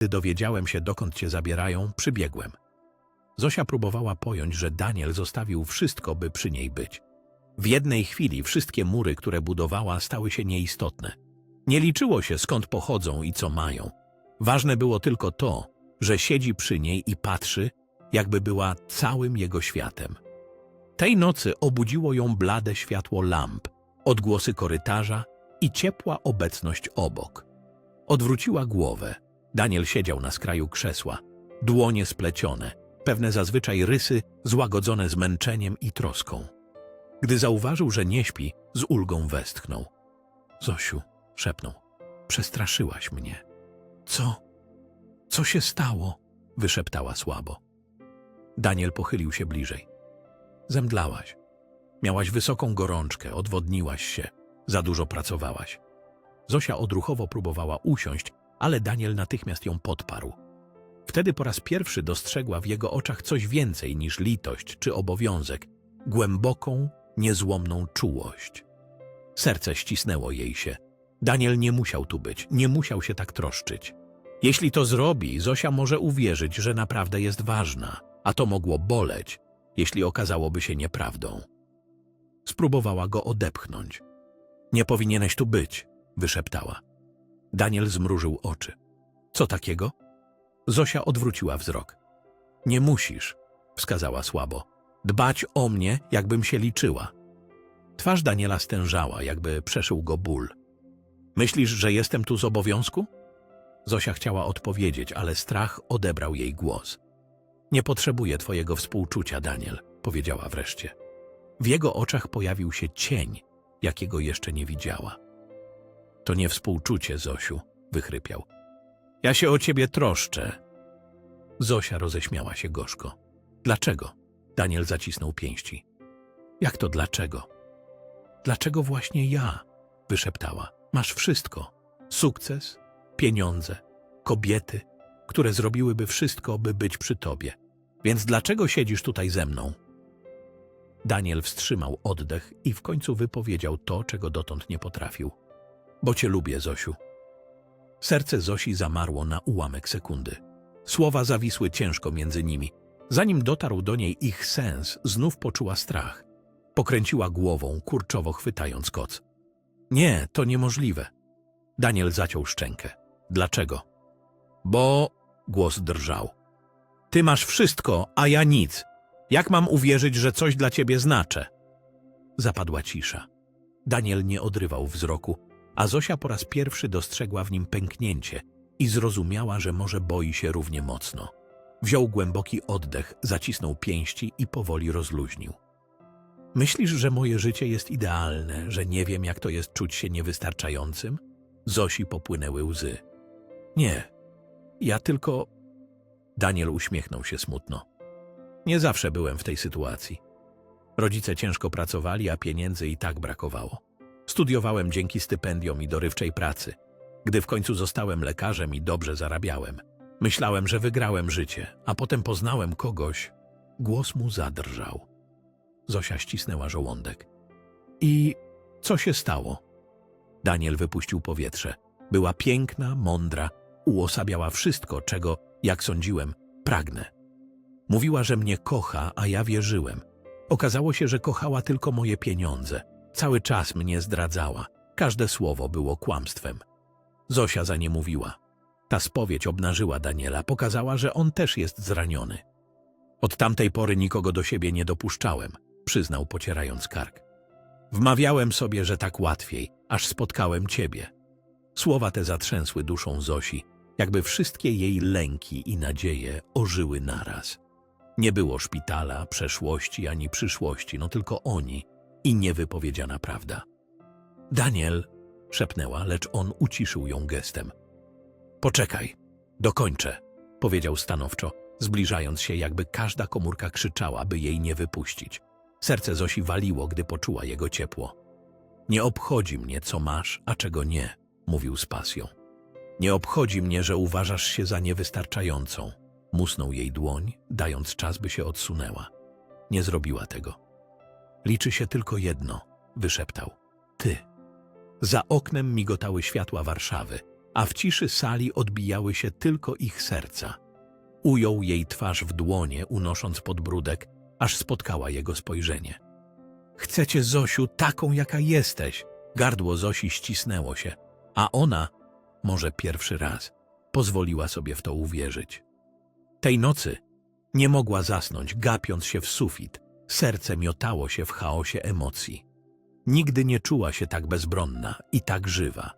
Gdy dowiedziałem się, dokąd cię zabierają, przybiegłem. Zosia próbowała pojąć, że Daniel zostawił wszystko, by przy niej być. W jednej chwili wszystkie mury, które budowała, stały się nieistotne. Nie liczyło się, skąd pochodzą i co mają. Ważne było tylko to, że siedzi przy niej i patrzy, jakby była całym jego światem. Tej nocy obudziło ją blade światło lamp, odgłosy korytarza i ciepła obecność obok. Odwróciła głowę. Daniel siedział na skraju krzesła, dłonie splecione, pewne zazwyczaj rysy złagodzone zmęczeniem i troską. Gdy zauważył, że nie śpi, z ulgą westchnął. Zosiu, szepnął, przestraszyłaś mnie. Co? Co się stało? wyszeptała słabo. Daniel pochylił się bliżej. Zemdlałaś. Miałaś wysoką gorączkę, odwodniłaś się, za dużo pracowałaś. Zosia odruchowo próbowała usiąść, ale Daniel natychmiast ją podparł. Wtedy po raz pierwszy dostrzegła w jego oczach coś więcej niż litość czy obowiązek, głęboką, niezłomną czułość. Serce ścisnęło jej się. Daniel nie musiał tu być, nie musiał się tak troszczyć. Jeśli to zrobi, Zosia może uwierzyć, że naprawdę jest ważna, a to mogło boleć, jeśli okazałoby się nieprawdą. Spróbowała go odepchnąć. Nie powinieneś tu być, wyszeptała. Daniel zmrużył oczy. Co takiego? Zosia odwróciła wzrok. Nie musisz, wskazała słabo. Dbać o mnie, jakbym się liczyła. Twarz Daniela stężała, jakby przeszył go ból. Myślisz, że jestem tu z obowiązku? Zosia chciała odpowiedzieć, ale strach odebrał jej głos. Nie potrzebuję twojego współczucia, Daniel, powiedziała wreszcie. W jego oczach pojawił się cień, jakiego jeszcze nie widziała. To nie współczucie, Zosiu, wychrypiał. Ja się o ciebie troszczę. Zosia roześmiała się gorzko. Dlaczego? Daniel zacisnął pięści. Jak to dlaczego? Dlaczego właśnie ja? wyszeptała. Masz wszystko. Sukces, pieniądze, kobiety, które zrobiłyby wszystko, by być przy tobie. Więc dlaczego siedzisz tutaj ze mną? Daniel wstrzymał oddech i w końcu wypowiedział to, czego dotąd nie potrafił. Bo cię lubię, Zosiu. Serce Zosi zamarło na ułamek sekundy. Słowa zawisły ciężko między nimi. Zanim dotarł do niej ich sens, znów poczuła strach. Pokręciła głową, kurczowo chwytając koc. Nie, to niemożliwe. Daniel zaciął szczękę. Dlaczego? Bo... Głos drżał. Ty masz wszystko, a ja nic. Jak mam uwierzyć, że coś dla ciebie znaczę? Zapadła cisza. Daniel nie odrywał wzroku, a Zosia po raz pierwszy dostrzegła w nim pęknięcie i zrozumiała, że może boi się równie mocno. Wziął głęboki oddech, zacisnął pięści i powoli rozluźnił. Myślisz, że moje życie jest idealne, że nie wiem, jak to jest czuć się niewystarczającym? Zosi popłynęły łzy. Nie, ja tylko... Daniel uśmiechnął się smutno. Nie zawsze byłem w tej sytuacji. Rodzice ciężko pracowali, a pieniędzy i tak brakowało. Studiowałem dzięki stypendiom i dorywczej pracy. Gdy w końcu zostałem lekarzem i dobrze zarabiałem, myślałem, że wygrałem życie, a potem poznałem kogoś. Głos mu zadrżał. Zosia ścisnęła żołądek. I co się stało? Daniel wypuścił powietrze. Była piękna, mądra, uosabiała wszystko, czego, jak sądziłem, pragnę. Mówiła, że mnie kocha, a ja wierzyłem. Okazało się, że kochała tylko moje pieniądze. Cały czas mnie zdradzała. Każde słowo było kłamstwem. Zosia za nie mówiła. Ta spowiedź obnażyła Daniela, pokazała, że on też jest zraniony. Od tamtej pory nikogo do siebie nie dopuszczałem, przyznał pocierając kark. Wmawiałem sobie, że tak łatwiej, aż spotkałem ciebie. Słowa te zatrzęsły duszą Zosi, jakby wszystkie jej lęki i nadzieje ożyły naraz. Nie było szpitala, przeszłości ani przyszłości, no tylko oni i niewypowiedziana prawda. Daniel, szepnęła, lecz on uciszył ją gestem. Poczekaj, dokończę, powiedział stanowczo, zbliżając się, jakby każda komórka krzyczała, by jej nie wypuścić. Serce Zosi waliło, gdy poczuła jego ciepło. Nie obchodzi mnie, co masz, a czego nie, mówił z pasją. Nie obchodzi mnie, że uważasz się za niewystarczającą. Musnął jej dłoń, dając czas, by się odsunęła. Nie zrobiła tego. Liczy się tylko jedno, wyszeptał. Ty. Za oknem migotały światła Warszawy, a w ciszy sali odbijały się tylko ich serca. Ujął jej twarz w dłonie, unosząc podbródek, aż spotkała jego spojrzenie. Chcę cię, Zosiu, taką, jaka jesteś. Gardło Zosi ścisnęło się, a ona, może pierwszy raz, pozwoliła sobie w to uwierzyć. Tej nocy nie mogła zasnąć, gapiąc się w sufit. Serce miotało się w chaosie emocji. Nigdy nie czuła się tak bezbronna i tak żywa.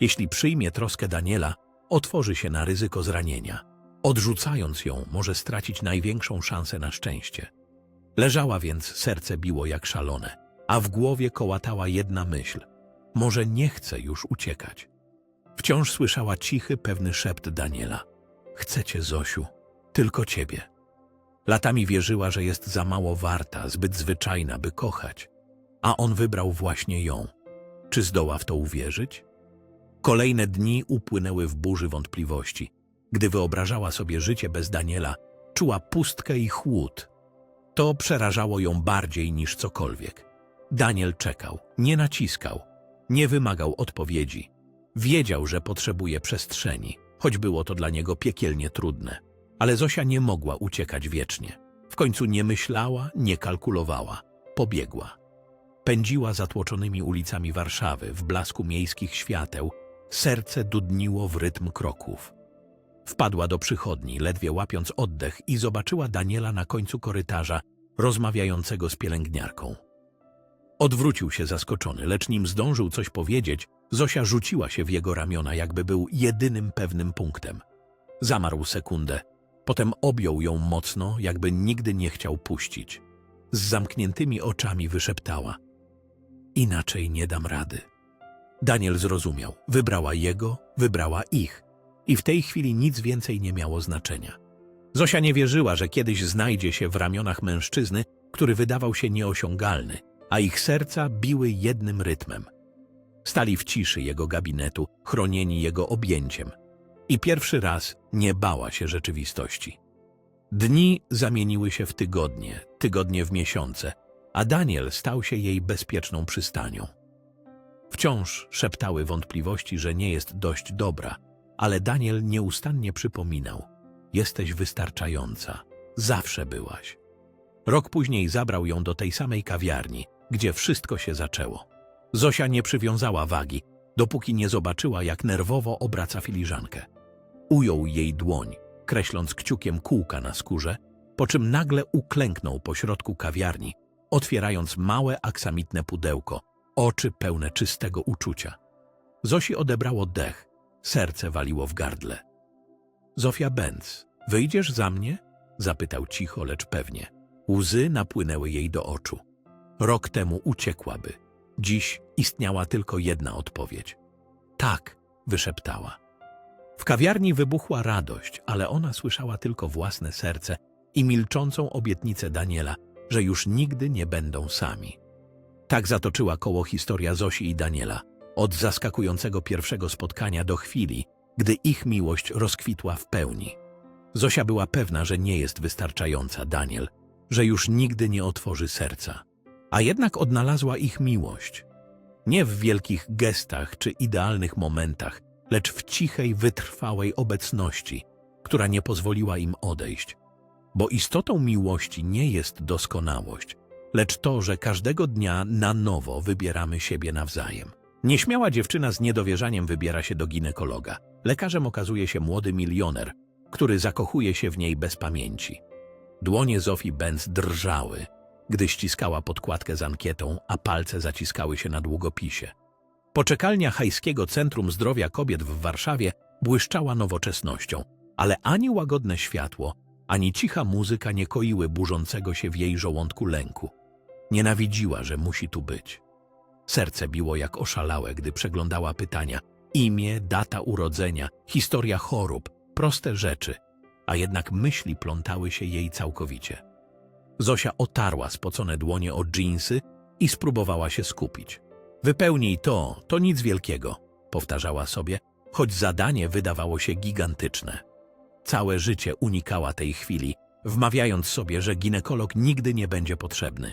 Jeśli przyjmie troskę Daniela, otworzy się na ryzyko zranienia. Odrzucając ją, może stracić największą szansę na szczęście. Leżała więc, serce biło jak szalone, a w głowie kołatała jedna myśl. Może nie chce już uciekać. Wciąż słyszała cichy, pewny szept Daniela. Chcę cię, Zosiu, tylko ciebie. Latami wierzyła, że jest za mało warta, zbyt zwyczajna, by kochać. A on wybrał właśnie ją. Czy zdoła w to uwierzyć? Kolejne dni upłynęły w burzy wątpliwości. Gdy wyobrażała sobie życie bez Daniela, czuła pustkę i chłód. To przerażało ją bardziej niż cokolwiek. Daniel czekał, nie naciskał, nie wymagał odpowiedzi. Wiedział, że potrzebuje przestrzeni, choć było to dla niego piekielnie trudne. Ale Zosia nie mogła uciekać wiecznie. W końcu nie myślała, nie kalkulowała. Pobiegła. Pędziła zatłoczonymi ulicami Warszawy w blasku miejskich świateł. Serce dudniło w rytm kroków. Wpadła do przychodni, ledwie łapiąc oddech i zobaczyła Daniela na końcu korytarza, rozmawiającego z pielęgniarką. Odwrócił się zaskoczony, lecz nim zdążył coś powiedzieć, Zosia rzuciła się w jego ramiona, jakby był jedynym pewnym punktem. Zamarł sekundę, potem objął ją mocno, jakby nigdy nie chciał puścić. Z zamkniętymi oczami wyszeptała. Inaczej nie dam rady. Daniel zrozumiał. Wybrała jego, wybrała ich. I w tej chwili nic więcej nie miało znaczenia. Zosia nie wierzyła, że kiedyś znajdzie się w ramionach mężczyzny, który wydawał się nieosiągalny, a ich serca biły jednym rytmem. Stali w ciszy jego gabinetu, chronieni jego objęciem. I pierwszy raz nie bała się rzeczywistości. Dni zamieniły się w tygodnie, tygodnie w miesiące, a Daniel stał się jej bezpieczną przystanią. Wciąż szeptały wątpliwości, że nie jest dość dobra, ale Daniel nieustannie przypominał: Jesteś wystarczająca, zawsze byłaś. Rok później zabrał ją do tej samej kawiarni, gdzie wszystko się zaczęło. Zosia nie przywiązała wagi, dopóki nie zobaczyła, jak nerwowo obraca filiżankę. Ujął jej dłoń, kreśląc kciukiem kółka na skórze, po czym nagle uklęknął pośrodku kawiarni, otwierając małe aksamitne pudełko, oczy pełne czystego uczucia. Zosi odebrało dech, serce waliło w gardle. Zofia Benz, wyjdziesz za mnie? Zapytał cicho, lecz pewnie. Łzy napłynęły jej do oczu. Rok temu uciekłaby. Dziś istniała tylko jedna odpowiedź. Tak, wyszeptała. W kawiarni wybuchła radość, ale ona słyszała tylko własne serce i milczącą obietnicę Daniela, że już nigdy nie będą sami. Tak zatoczyła koło historia Zosi i Daniela, od zaskakującego pierwszego spotkania do chwili, gdy ich miłość rozkwitła w pełni. Zosia była pewna, że nie jest wystarczająca Daniel, że już nigdy nie otworzy serca. A jednak odnalazła ich miłość. Nie w wielkich gestach czy idealnych momentach, lecz w cichej, wytrwałej obecności, która nie pozwoliła im odejść. Bo istotą miłości nie jest doskonałość, lecz to, że każdego dnia na nowo wybieramy siebie nawzajem. Nieśmiała dziewczyna z niedowierzaniem wybiera się do ginekologa. Lekarzem okazuje się młody milioner, który zakochuje się w niej bez pamięci. Dłonie Zofii Benz drżały, gdy ściskała podkładkę z ankietą, a palce zaciskały się na długopisie. Poczekalnia Hajskiego Centrum Zdrowia Kobiet w Warszawie błyszczała nowoczesnością, ale ani łagodne światło, ani cicha muzyka nie koiły burzącego się w jej żołądku lęku. Nienawidziła, że musi tu być. Serce biło jak oszalałe, gdy przeglądała pytania. Imię, data urodzenia, historia chorób, proste rzeczy, a jednak myśli plątały się jej całkowicie. Zosia otarła spocone dłonie o dżinsy i spróbowała się skupić. Wypełnij to, to nic wielkiego, powtarzała sobie, choć zadanie wydawało się gigantyczne. Całe życie unikała tej chwili, wmawiając sobie, że ginekolog nigdy nie będzie potrzebny.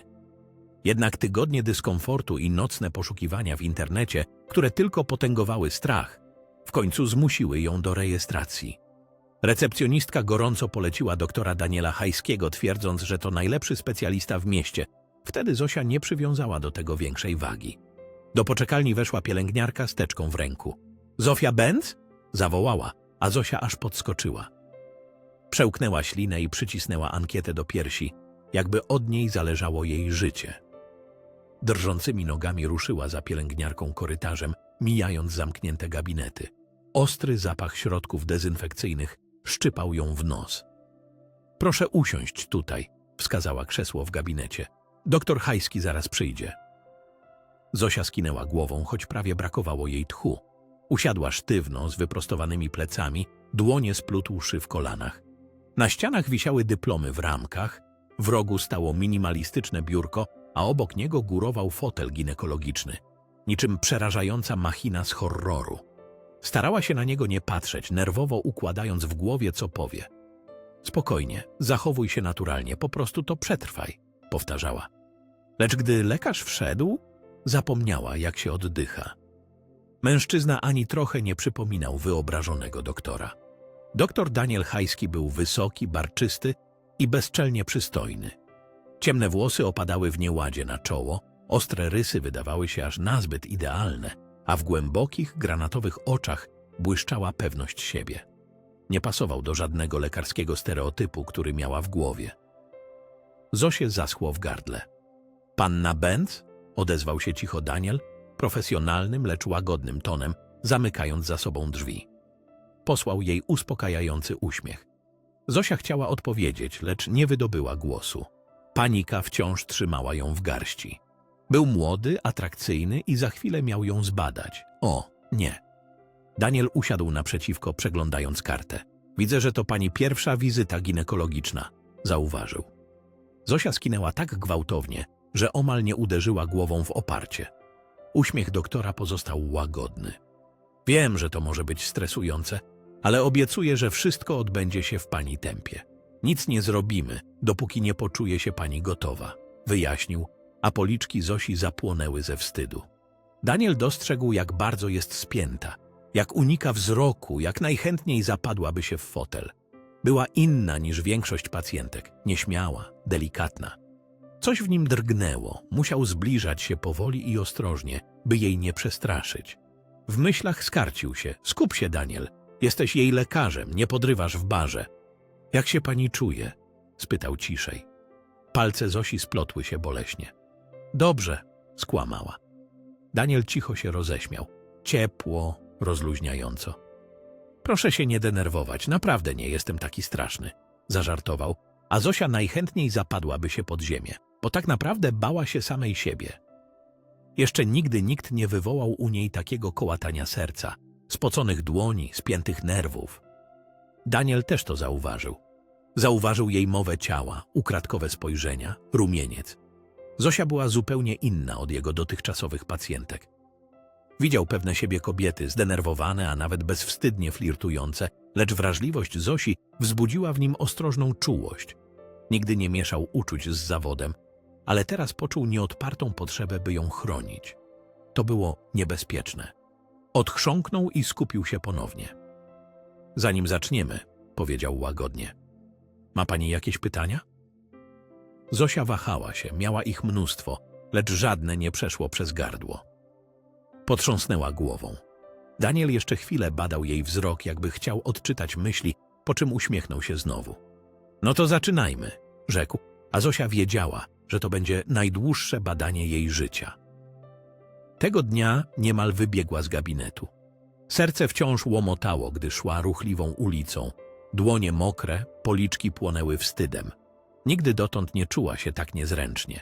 Jednak tygodnie dyskomfortu i nocne poszukiwania w internecie, które tylko potęgowały strach, W końcu zmusiły ją do rejestracji. Recepcjonistka gorąco poleciła doktora Daniela Hajskiego, twierdząc, że to najlepszy specjalista w mieście. Wtedy Zosia nie przywiązała do tego większej wagi. Do poczekalni weszła pielęgniarka z teczką w ręku. Zofia Benz? Zawołała, a Zosia aż podskoczyła. Przełknęła ślinę i przycisnęła ankietę do piersi, jakby od niej zależało jej życie. Drżącymi nogami ruszyła za pielęgniarką korytarzem, mijając zamknięte gabinety. Ostry zapach środków dezynfekcyjnych szczypał ją w nos. Proszę usiąść tutaj, wskazała krzesło w gabinecie. Doktor Hajski zaraz przyjdzie. Zosia skinęła głową, choć prawie brakowało jej tchu. Usiadła sztywno, z wyprostowanymi plecami, dłonie splótłszy w kolanach. Na ścianach wisiały dyplomy w ramkach, w rogu stało minimalistyczne biurko, a obok niego górował fotel ginekologiczny, niczym przerażająca machina z horroru. Starała się na niego nie patrzeć, nerwowo układając w głowie, co powie. Spokojnie, zachowuj się naturalnie, po prostu to przetrwaj, powtarzała. Lecz gdy lekarz wszedł, zapomniała, jak się oddycha. Mężczyzna ani trochę nie przypominał wyobrażonego doktora. Doktor Daniel Hajski był wysoki, barczysty i bezczelnie przystojny. Ciemne włosy opadały w nieładzie na czoło, ostre rysy wydawały się aż nazbyt idealne, a w głębokich, granatowych oczach błyszczała pewność siebie. Nie pasował do żadnego lekarskiego stereotypu, który miała w głowie. Zosie zaschło w gardle. Panna Benz? Odezwał się cicho Daniel, profesjonalnym, lecz łagodnym tonem, zamykając za sobą drzwi. Posłał jej uspokajający uśmiech. Zosia chciała odpowiedzieć, lecz nie wydobyła głosu. Panika wciąż trzymała ją w garści. Był młody, atrakcyjny i za chwilę miał ją zbadać. O, nie. Daniel usiadł naprzeciwko, przeglądając kartę. Widzę, że to pani pierwsza wizyta ginekologiczna, zauważył. Zosia skinęła tak gwałtownie, że omal nie uderzyła głową w oparcie. Uśmiech doktora pozostał łagodny. Wiem, że to może być stresujące, ale obiecuję, że wszystko odbędzie się w pani tempie. Nic nie zrobimy, dopóki nie poczuje się pani gotowa, wyjaśnił, a policzki Zosi zapłonęły ze wstydu. Daniel dostrzegł, jak bardzo jest spięta, jak unika wzroku, jak najchętniej zapadłaby się w fotel. Była inna niż większość pacjentek, nieśmiała, delikatna. Coś w nim drgnęło, musiał zbliżać się powoli i ostrożnie, by jej nie przestraszyć. W myślach skarcił się. Skup się, Daniel. Jesteś jej lekarzem, nie podrywasz w barze. Jak się pani czuje? spytał ciszej. Palce Zosi splotły się boleśnie. Dobrze, skłamała. Daniel cicho się roześmiał. Ciepło, rozluźniająco. Proszę się nie denerwować, naprawdę nie jestem taki straszny, zażartował, a Zosia najchętniej zapadłaby się pod ziemię, bo tak naprawdę bała się samej siebie. Jeszcze nigdy nikt nie wywołał u niej takiego kołatania serca, spoconych dłoni, spiętych nerwów. Daniel też to zauważył. Zauważył jej mowę ciała, ukradkowe spojrzenia, rumieniec. Zosia była zupełnie inna od jego dotychczasowych pacjentek. Widział pewne siebie kobiety, zdenerwowane, a nawet bezwstydnie flirtujące, lecz wrażliwość Zosi wzbudziła w nim ostrożną czułość. Nigdy nie mieszał uczuć z zawodem, ale teraz poczuł nieodpartą potrzebę, by ją chronić. To było niebezpieczne. Odchrząknął i skupił się ponownie. Zanim zaczniemy, powiedział łagodnie. Ma pani jakieś pytania? Zosia wahała się, miała ich mnóstwo, lecz żadne nie przeszło przez gardło. Potrząsnęła głową. Daniel jeszcze chwilę badał jej wzrok, jakby chciał odczytać myśli, po czym uśmiechnął się znowu. No to zaczynajmy, rzekł, a Zosia wiedziała, że to będzie najdłuższe badanie jej życia. Tego dnia niemal wybiegła z gabinetu. Serce wciąż łomotało, gdy szła ruchliwą ulicą. Dłonie mokre, policzki płonęły wstydem. Nigdy dotąd nie czuła się tak niezręcznie.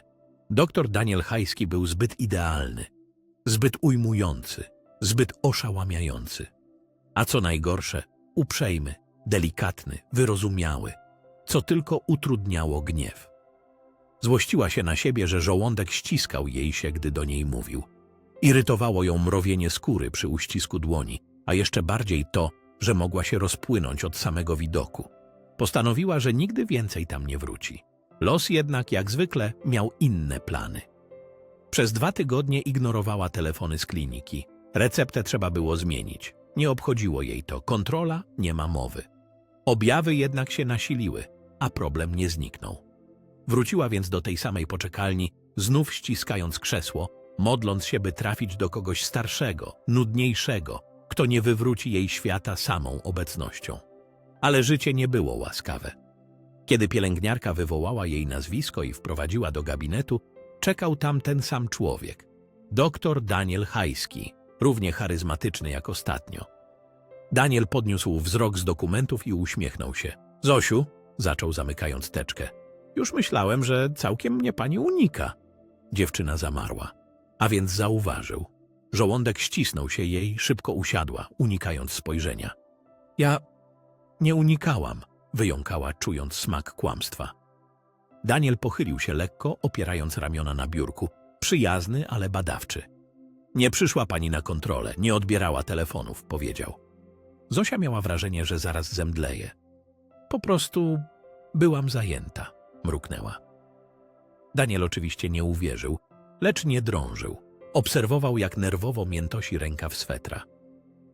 Doktor Daniel Hajski był zbyt idealny, zbyt ujmujący, zbyt oszałamiający. A co najgorsze, uprzejmy, delikatny, wyrozumiały, co tylko utrudniało gniew. Złościła się na siebie, że żołądek ściskał jej się, gdy do niej mówił. Irytowało ją mrowienie skóry przy uścisku dłoni, a jeszcze bardziej to, że mogła się rozpłynąć od samego widoku. Postanowiła, że nigdy więcej tam nie wróci. Los jednak, jak zwykle, miał inne plany. Przez dwa tygodnie ignorowała telefony z kliniki. Receptę trzeba było zmienić. Nie obchodziło jej to. Kontrola nie ma mowy. Objawy jednak się nasiliły, a problem nie zniknął. Wróciła więc do tej samej poczekalni, znów ściskając krzesło, modląc się, by trafić do kogoś starszego, nudniejszego, kto nie wywróci jej świata samą obecnością. Ale życie nie było łaskawe. Kiedy pielęgniarka wywołała jej nazwisko i wprowadziła do gabinetu, czekał tam ten sam człowiek. Doktor Daniel Hajski, równie charyzmatyczny jak ostatnio. Daniel podniósł wzrok z dokumentów i uśmiechnął się. Zosiu, zaczął zamykając teczkę. Już myślałem, że całkiem mnie pani unika. Dziewczyna zamarła, a więc zauważył. Żołądek ścisnął się jej, szybko usiadła, unikając spojrzenia. Ja nie unikałam, wyjąkała, czując smak kłamstwa. Daniel pochylił się lekko, opierając ramiona na biurku. Przyjazny, ale badawczy. Nie przyszła pani na kontrolę, nie odbierała telefonów, powiedział. Zosia miała wrażenie, że zaraz zemdleje. Po prostu byłam zajęta, mruknęła. Daniel oczywiście nie uwierzył, lecz nie drążył. Obserwował, jak nerwowo miętosi rękaw swetra.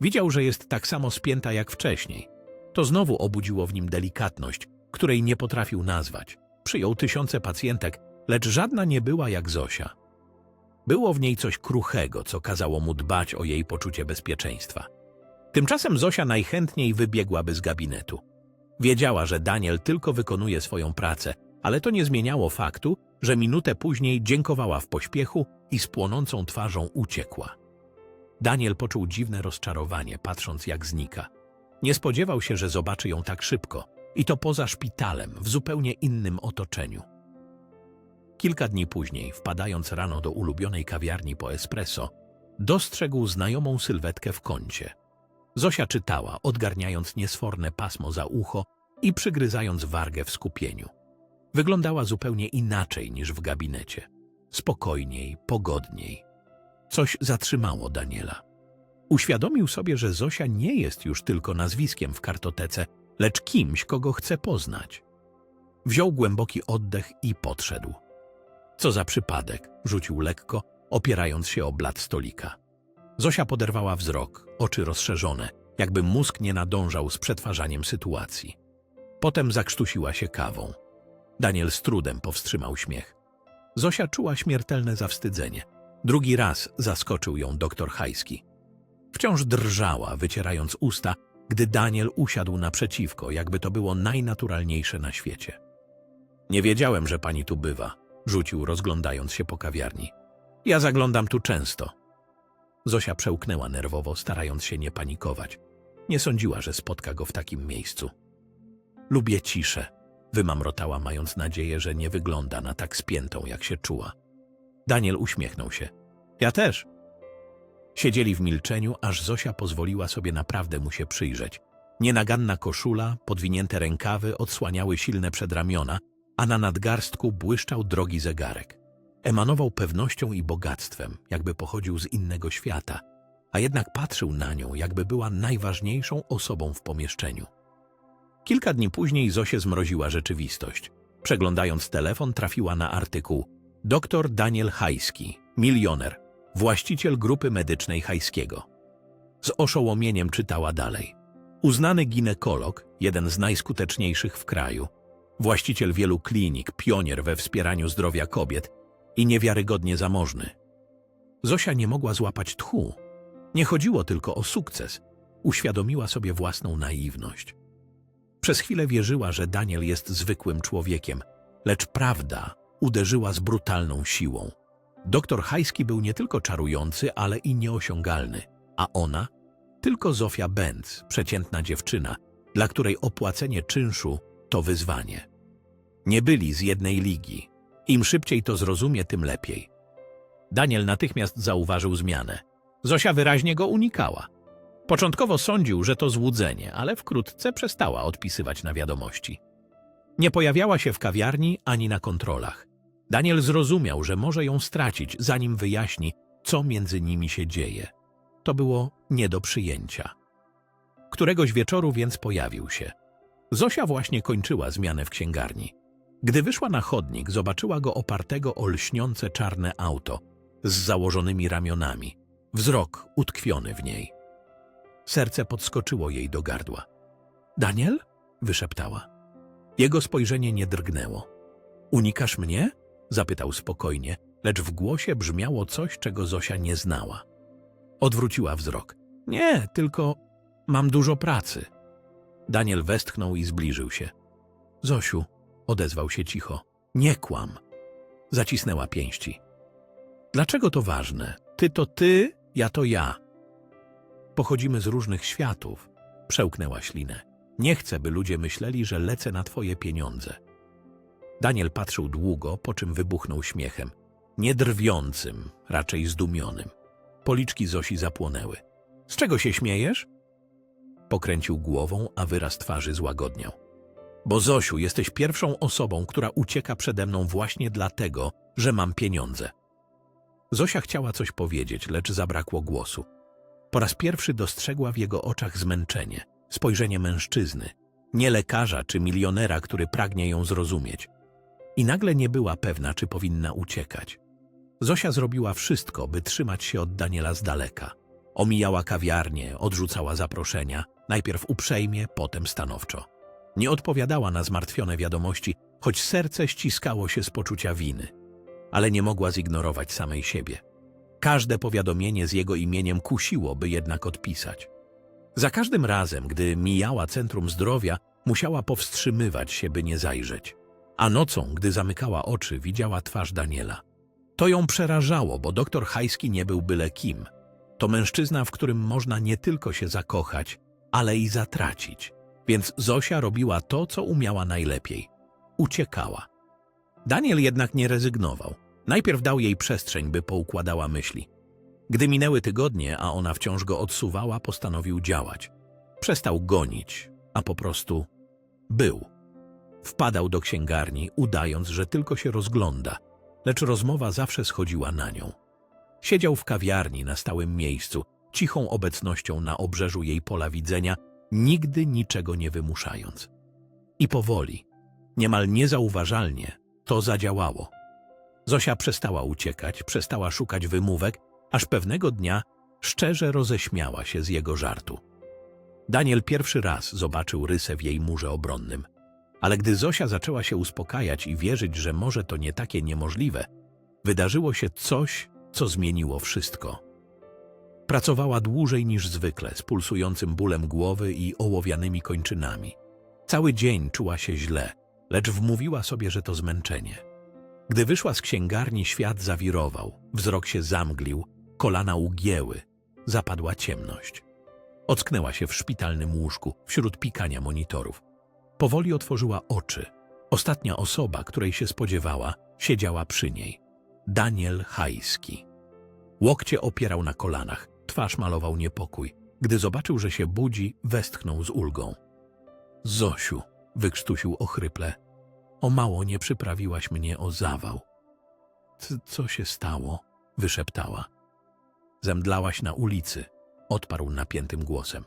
Widział, że jest tak samo spięta jak wcześniej. To znowu obudziło w nim delikatność, której nie potrafił nazwać. Przyjął tysiące pacjentek, lecz żadna nie była jak Zosia. Było w niej coś kruchego, co kazało mu dbać o jej poczucie bezpieczeństwa. Tymczasem Zosia najchętniej wybiegłaby z gabinetu. Wiedziała, że Daniel tylko wykonuje swoją pracę, ale to nie zmieniało faktu, że minutę później dziękowała w pośpiechu i z płonącą twarzą uciekła. Daniel poczuł dziwne rozczarowanie, patrząc jak znika. Nie spodziewał się, że zobaczy ją tak szybko i to poza szpitalem, w zupełnie innym otoczeniu. Kilka dni później, wpadając rano do ulubionej kawiarni po espresso, dostrzegł znajomą sylwetkę w kącie. Zosia czytała, odgarniając niesforne pasmo za ucho i przygryzając wargę w skupieniu. Wyglądała zupełnie inaczej niż w gabinecie. Spokojniej, pogodniej. Coś zatrzymało Daniela. Uświadomił sobie, że Zosia nie jest już tylko nazwiskiem w kartotece, lecz kimś, kogo chce poznać. Wziął głęboki oddech i podszedł. Co za przypadek, rzucił lekko, opierając się o blat stolika. Zosia poderwała wzrok, oczy rozszerzone, jakby mózg nie nadążał z przetwarzaniem sytuacji. Potem zakrztusiła się kawą. Daniel z trudem powstrzymał śmiech. Zosia czuła śmiertelne zawstydzenie. Drugi raz zaskoczył ją doktor Hajski. Wciąż drżała, wycierając usta, gdy Daniel usiadł naprzeciwko, jakby to było najnaturalniejsze na świecie. Nie wiedziałem, że pani tu bywa, rzucił, rozglądając się po kawiarni. Ja zaglądam tu często. Zosia przełknęła nerwowo, starając się nie panikować. Nie sądziła, że spotka go w takim miejscu. Lubię ciszę, wymamrotała, mając nadzieję, że nie wygląda na tak spiętą, jak się czuła. Daniel uśmiechnął się. Ja też. Siedzieli w milczeniu, aż Zosia pozwoliła sobie naprawdę mu się przyjrzeć. Nienaganna koszula, podwinięte rękawy odsłaniały silne przedramiona, a na nadgarstku błyszczał drogi zegarek. Emanował pewnością i bogactwem, jakby pochodził z innego świata, a jednak patrzył na nią, jakby była najważniejszą osobą w pomieszczeniu. Kilka dni później Zosie zmroziła rzeczywistość. Przeglądając telefon, trafiła na artykuł Doktor Daniel Hajski, milioner, właściciel grupy medycznej Hajskiego. Z oszołomieniem czytała dalej. Uznany ginekolog, jeden z najskuteczniejszych w kraju, właściciel wielu klinik, pionier we wspieraniu zdrowia kobiet i niewiarygodnie zamożny. Zosia nie mogła złapać tchu. Nie chodziło tylko o sukces. Uświadomiła sobie własną naiwność. Przez chwilę wierzyła, że Daniel jest zwykłym człowiekiem, lecz prawda uderzyła z brutalną siłą. Doktor Hajski był nie tylko czarujący, ale i nieosiągalny, a ona tylko Zofia Benz, przeciętna dziewczyna, dla której opłacenie czynszu to wyzwanie. Nie byli z jednej ligi. Im szybciej to zrozumie, tym lepiej. Daniel natychmiast zauważył zmianę. Zosia wyraźnie go unikała. Początkowo sądził, że to złudzenie, ale wkrótce przestała odpisywać na wiadomości. Nie pojawiała się w kawiarni ani na kontrolach. Daniel zrozumiał, że może ją stracić, zanim wyjaśni, co między nimi się dzieje. To było nie do przyjęcia. Któregoś wieczoru więc pojawił się. Zosia właśnie kończyła zmianę w księgarni. Gdy wyszła na chodnik, zobaczyła go opartego o lśniące czarne auto z założonymi ramionami, wzrok utkwiony w niej. Serce podskoczyło jej do gardła. Daniel? wyszeptała. Jego spojrzenie nie drgnęło. Unikasz mnie? zapytał spokojnie, lecz w głosie brzmiało coś, czego Zosia nie znała. Odwróciła wzrok. Nie, tylko mam dużo pracy. Daniel westchnął i zbliżył się. Zosiu, odezwał się cicho, nie kłam. Zacisnęła pięści. Dlaczego to ważne? Ty to ty, ja to ja. Pochodzimy z różnych światów, przełknęła ślinę. Nie chcę, by ludzie myśleli, że lecę na twoje pieniądze. Daniel patrzył długo, po czym wybuchnął śmiechem. Nie drwiącym, raczej zdumionym. Policzki Zosi zapłonęły. Z czego się śmiejesz? Pokręcił głową, a wyraz twarzy złagodniał. Bo Zosiu, jesteś pierwszą osobą, która ucieka przede mną właśnie dlatego, że mam pieniądze. Zosia chciała coś powiedzieć, lecz zabrakło głosu. Po raz pierwszy dostrzegła w jego oczach zmęczenie, spojrzenie mężczyzny, nie lekarza czy milionera, który pragnie ją zrozumieć. I nagle nie była pewna, czy powinna uciekać. Zosia zrobiła wszystko, by trzymać się od Daniela z daleka. Omijała kawiarnie, odrzucała zaproszenia, najpierw uprzejmie, potem stanowczo. Nie odpowiadała na zmartwione wiadomości, choć serce ściskało się z poczucia winy. Ale nie mogła zignorować samej siebie. Każde powiadomienie z jego imieniem kusiło, by jednak odpisać. Za każdym razem, gdy mijała centrum zdrowia, musiała powstrzymywać się, by nie zajrzeć. A nocą, gdy zamykała oczy, widziała twarz Daniela. To ją przerażało, bo doktor Hajski nie był byle kim. To mężczyzna, w którym można nie tylko się zakochać, ale i zatracić. Więc Zosia robiła to, co umiała najlepiej. Uciekała. Daniel jednak nie rezygnował. Najpierw dał jej przestrzeń, by poukładała myśli. Gdy minęły tygodnie, a ona wciąż go odsuwała, postanowił działać. Przestał gonić, a po prostu był. Wpadał do księgarni, udając, że tylko się rozgląda, lecz rozmowa zawsze schodziła na nią. Siedział w kawiarni na stałym miejscu, cichą obecnością na obrzeżu jej pola widzenia, nigdy niczego nie wymuszając. I powoli, niemal niezauważalnie, to zadziałało. Zosia przestała uciekać, przestała szukać wymówek, aż pewnego dnia szczerze roześmiała się z jego żartu. Daniel pierwszy raz zobaczył rysę w jej murze obronnym. Ale gdy Zosia zaczęła się uspokajać i wierzyć, że może to nie takie niemożliwe, wydarzyło się coś, co zmieniło wszystko. Pracowała dłużej niż zwykle, z pulsującym bólem głowy i ołowianymi kończynami. Cały dzień czuła się źle, lecz wmówiła sobie, że to zmęczenie. Gdy wyszła z księgarni, świat zawirował, wzrok się zamglił, kolana ugięły, zapadła ciemność. Ocknęła się w szpitalnym łóżku, wśród pikania monitorów. Powoli otworzyła oczy. Ostatnia osoba, której się spodziewała, siedziała przy niej. Daniel Hajski. Łokcie opierał na kolanach, twarz malował niepokój. Gdy zobaczył, że się budzi, westchnął z ulgą. Zosiu, wykrztusił ochryple, o mało nie przyprawiłaś mnie o zawał. Co się stało? wyszeptała. Zemdlałaś na ulicy, odparł napiętym głosem.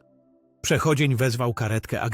Przechodzień wezwał karetkę, a